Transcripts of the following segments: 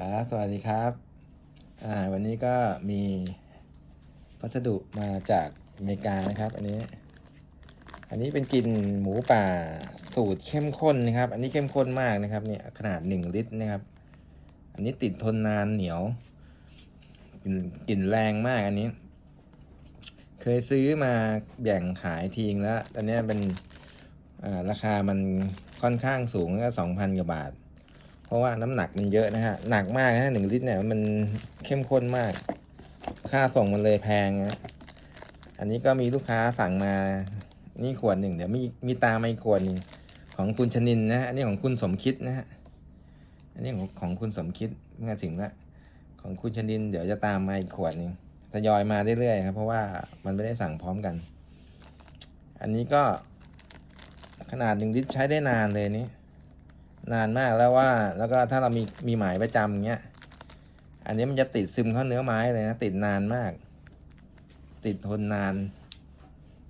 ครับสวัสดีครับอ่าวันนี้ก็มีพัสดุมาจากอเมริกานะครับ อันนี้ อันนี้เป็นกลินหมูป่าสูตรเข้มข้นนะครับ อันนี้เข้มข้นมากนะครับเนี่ยขนาดหนึ่งลิตรนะครับ อันนี้ติดทนนานเหนียวกลิ่นกลิ่นแรงมากอันนี้ เคยซื้อมาแบ่งขายทิ้งแล้วตอนนี้เป็นอ่าราคามันค่อนข้างสูงก็สองพันกว่าบาท เพราะว่าน้ำหนักมันเยอะนะฮะ หนักมากนะหนึ่งลิตรเนี่ยมันเข้มข้นมาก ค่าส่งมันเลยแพงนะอันนี้ก็มีลูกค้าสั่งมานี่ขวดหนึ่งเดี๋ยวมีมีตามมาอีกขวดหนึ่งของคุณชนินนะฮะอันนี้ของคุณสมคิดนะฮะอันนี้ของของคุณสมคิดเมื่อถึงละของคุณชนิน เดี๋ยวจะตามมาอีกขวดหนึ่งทยอยมาเรื่อยๆครับเพราะว่ามันไม่ได้สั่งพร้อมกัน อันนี้ก็ขนาดหนึ่งลิตรใช้ได้นานเลยนี่ นานมากแล้วว่า แล้วก็ถ้าเรามีมีหมายประจำอย่าเงี้ย อันนี้มันจะติดซึมเข้าเนื้อไม้เลยนะ ติดนานมาก ติดทนนาน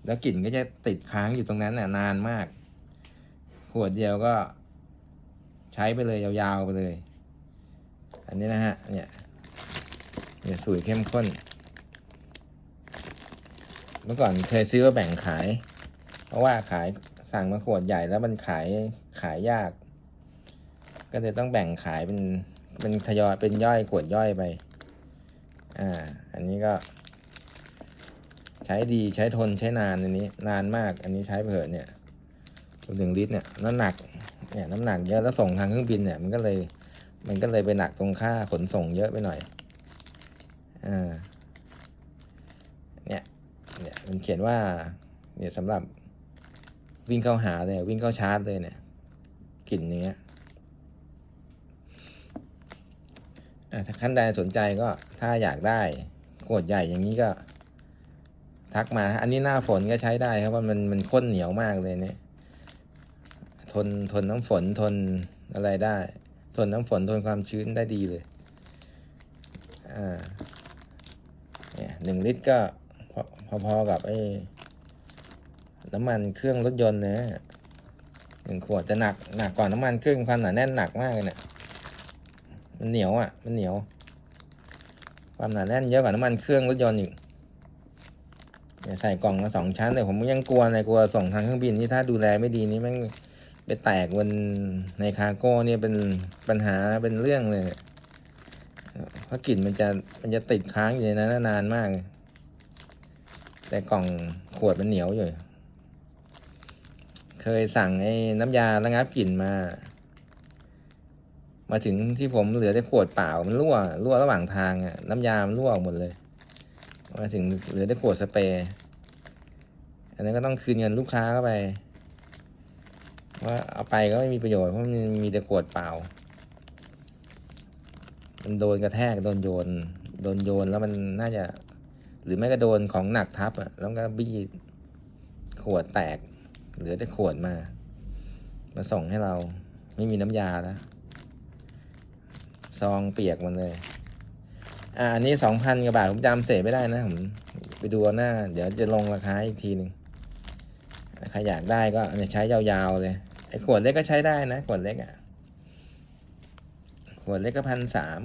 แล้วกลิ่นก็จะติดค้างอยู่ตรงนั้นน่ะนานมาก ขวดเดียวก็ ใช้ไปเลยยาวๆไปเลย อันนี้นะฮะ เนี่ย เนี่ยสูตรเข้มข้น เมื่อก่อนเคยซื้อมาแบ่งขาย เพราะว่าขายสั่งมาขวดใหญ่แล้วมันขายขายยาก ก็จะต้องแบ่งขายเป็นเป็นทยอยเป็นย่อยขวดย่อยไป อ่า อันนี้ก็ ใช้ดีใช้ทนใช้นานอันนี้ นานมาก อันนี้ใช้เผื่อเนี่ยหนึ่งลิตรเนี่ยน้ำหนักเนี่ยน้ำหนักเยอะแล้วส่งทางเครื่องบินเนี่ยมันก็เลย มันก็เลยไปหนักตรงค่าขนส่งเยอะไปหน่อยอ่าเนี่ยเนี่ยมันเขียนว่าเนี่ยสำหรับวิ่งเข้าหาเลยวิ่งเข้าชาร์จเลยเนี่ยกลิ่นอย่างเงี้ย อะ ถ้าท่านใดสนใจก็ถ้าอยากได้ขวดใหญ่อย่างนี้ก็ ทักมา อันนี้หน้าฝนก็ใช้ได้ครับว่ามันมันข้นเหนียวมากเลยเนี่ย ทนทนน้ำฝนทนอะไรได้ ทนน้ำฝนทนความชื้นได้ดีเลย อ่า เนี่ยหนึ่งลิตรก็พอพอๆกับไอ้น้ำมันเครื่องรถยนต์นะหนึ่งขวดจะหนักหนักกว่าน้ำมันเครื่องความหนาแน่นหนักมากเลยเนี่ย มันเหนียวอะ มันเหนียว ความหนาแน่นเยอะกว่าน้ำมันเครื่องรถยนต์อีกเนี่ยใส่กล่องมาสองชั้นเลยผมยังกลัวเลยกลัวส่งทางเครื่องบินนี่ถ้าดูแลไม่ดีนี่มันไปแตกบนในคาร์โก้เนี่ยเป็นปัญหาเป็นเรื่องเลยเพราะกลิ่นมันจะมันจะติดค้างอยู่ในนั้นนานมาก แต่กล่องขวดมันเหนียวอยู่ เคยสั่งไอ้น้ำยาระงับกลิ่นมา มาถึงที่ผมเหลือแต่ขวดเปล่ามันรั่วรั่วระหว่างทางอะน้ำยามันรั่วหมดเลย มาถึงเหลือแต่ขวดสเปรย์อันนั้นก็ต้องคืนเงินลูกค้าเข้าไป ว่าเอาไปก็ไม่มีประโยชน์เพราะมันมีแต่ขวดเปล่า มันโดนกระแทกโดนโยนโดนโยนแล้วมันน่าจะ หรือไม่ก็โดนของหนักทับอะแล้วก็บี้ขวดแตก เหลือแต่ขวดมา มาส่งให้เราไม่มีน้ำยาแล้ว ซองเปียกหมันเลย อ่าอันนี้สองพันกว่าบาทผมจำเศษไม่ได้นะผมไปดูหน้า เดี๋ยวจะลงราคาอีกทีหนึ่งใครอยากได้ก็ใช้ยาวๆเลยไอ้ขวดเล็กก็ใช้ได้นะขวดเล็กอะ่ะขวดเล็กก็พันสาม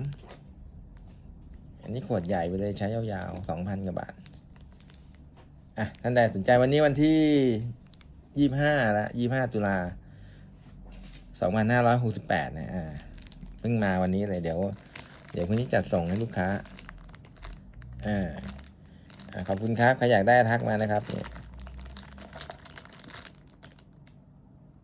อันนี้ขวดใหญ่ไปเลยใช้ยาวๆสองพันกว่าบาทอะท่านใดสนใจวันนี้วันที่ยี่ห้าละยี่ห้าตุลาสองพันห้าร้อยหกสิบแปดนะอ่า พิ่งมาวันนี้เลยเดี๋ยว เดี๋ยวพรุ่งนี้จัดส่งให้ลูกค้าอ่าขอบคุณครับใครอยากได้ทักมานะครับ